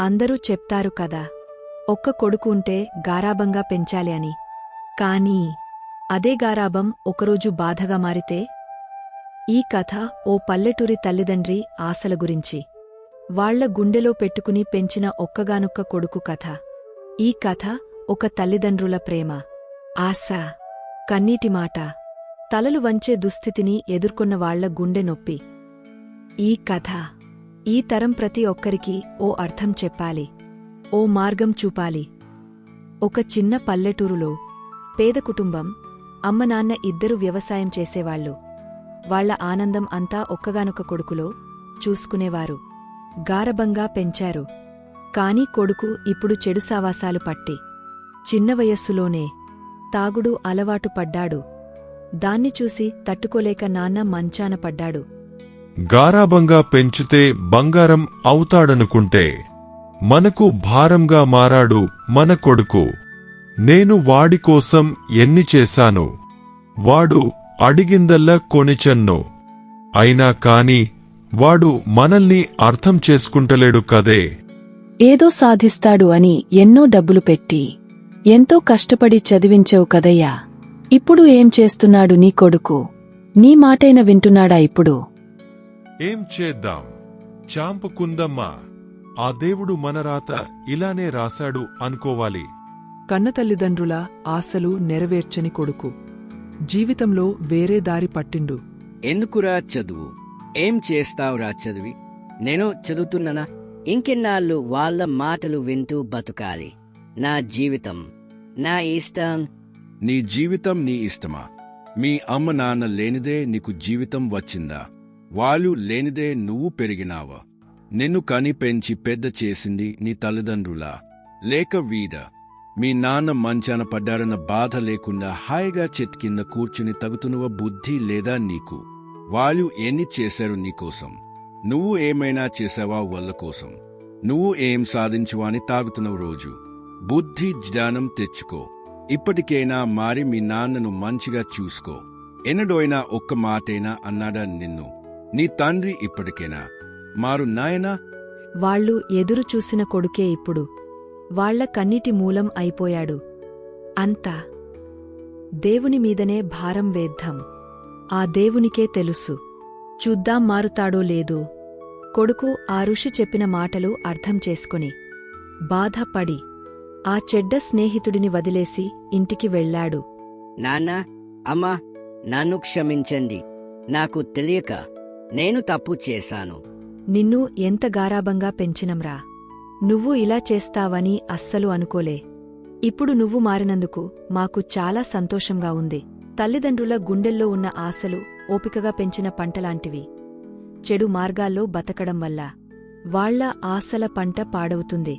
అందరూ చెప్తారు కదా ఒక్క కొడుకు ఉంటే గారాబంగా పెంచాలి అని. కానీ అదే గారాబం ఒకరోజు బాధగా మారితే? ఈ కథ ఓ పల్లెటూరి తల్లిదండ్రి ఆశల గురించి. వాళ్ళ గుండెలో పెట్టుకుని పెంచిన ఒక్కగానొక్క కొడుకు కథ. ఈ కథ ఒక తల్లిదండ్రుల ప్రేమ. ఆశ. కన్నీటి మాట. తలలు వంచే దుస్థితిని ఎదుర్కొన్న వాళ్ళ గుండె నొప్పి. ఈ కథ. ఈ తరం ప్రతి ఒక్కరికి ఓ అర్థం చెప్పాలి ఓ మార్గం చూపాలి. ఒక చిన్న పల్లెటూరులో పేద కుటుంబం అమ్మ నాన్న ఇద్దరు వ్యవసాయం చేసేవాళ్ళు వాళ్ళ ఆనందం అంతా ఒక్కగానొక కొడుకులో చూసుకునేవారు. గారబంగా పెంచారు. కాని కొడుకు ఇప్పుడు చెడు సావాసాలు పట్టి చిన్న వయస్సులోనే తాగుడు అలవాటు పడ్డాడు. దాన్ని చూసి తట్టుకోలేక నాన్న మంచాన పడ్డాడు. గారాబంగా పెంచితే బంగారం అవుతాడనుకుంటే మనకు భారంగా మారాడు మన కొడుకు. నేను వాడి కోసం ఎన్ని చేశాను? వాడు అడిగిందల్లా కొనిచెన్ను. అయినా కాని వాడు మనల్ని అర్థం చేసుకుంటలేడు కదే. ఏదో సాధిస్తాడు అని ఎన్నో డబ్బులు పెట్టి ఎంతో కష్టపడి చదివించావు కదయ్యా. ఇప్పుడు ఏం చేస్తున్నాడు నీ కొడుకు? నీ మాటైన వింటున్నాడా ఇప్పుడు? ఏం చేద్దాం? చాంపుకుందమ్మా. ఆ దేవుడు మన రాత ఇలానే రాశాడు అనుకోవాలి. కన్నతల్లిదండ్రుల ఆశలు నెరవేర్చని కొడుకు. జీవితంలో వేరే దారి పట్టిండు. ఎందుకురా చదువు? ఏం చేస్తావురా చదివి? నేను చదువుతున్నానా? ఇంకెన్నాళ్ళు వాళ్ళ మాటలు వింటూ బతుకాలి. నా జీవితం. నా ఇష్టం. నీ జీవితం నీ ఇష్టమా? మీ అమ్మ నాన్న లేనిదే నీకు జీవితం వచ్చిందా? వాళ్ళు లేనిదే నువ్వు పెరిగినావా? నిన్ను కని పెంచి పెద్ద చేసింది నీ తల్లిదండ్రులా? లేక వీడ మీ నాన్న మంచాన పడ్డారన్న బాధ లేకుండా హాయిగా చెట్టు కింద కూర్చుని తగుతున్నవ బుద్ధి లేదా నీకు? వాళ్ళు ఎన్ని చేశారు నీకోసం నువ్వు ఏమైనా చేసావా వాళ్ళ కోసం? నువ్వు ఏం సాధించువా అని రోజు? బుద్ధి జ్ఞానం తెచ్చుకో. ఇప్పటికైనా మారి మీ నాన్నను మంచిగా చూసుకో. ఎన్నడోయినా ఒక్క మాటైనా అన్నాడా నిన్ను? నీ తండ్రి ఇప్పటికైనా? మారు నాయనా? వాళ్ళు ఎదురు చూసిన కొడుకే ఇప్పుడు. వాళ్ళ కన్నిటి మూలం అయిపోయాడు. అంతా. దేవుని మీదనే భారం వేద్దాం. ఆ దేవునికే తెలుసు. చూద్దాం మారుతాడో లేదో. కొడుకు ఆ ఋషి చెప్పిన మాటలు అర్థం చేసుకుని. బాధపడి. ఆ చెడ్డ స్నేహితుడిని వదిలేసి ఇంటికి వెళ్ళాడు. నాన్న అమ్మా నన్ను క్షమించండి. నాకు తెలియక నేను తప్పు చేశాను. నిన్ను ఎంత గారాబంగా పెంచినంరా. నువ్వు ఇలా చేస్తావని అస్సలు అనుకోలే. ఇప్పుడు నువ్వు మారినందుకు మాకు చాలా సంతోషంగా ఉంది. తల్లిదండ్రుల గుండెల్లో ఉన్న ఆశలు ఓపికగా పెంచిన పంటలాంటివి. చెడు మార్గాల్లో బతకడం వల్ల వాళ్ళ ఆశల పంట పాడవుతుంది.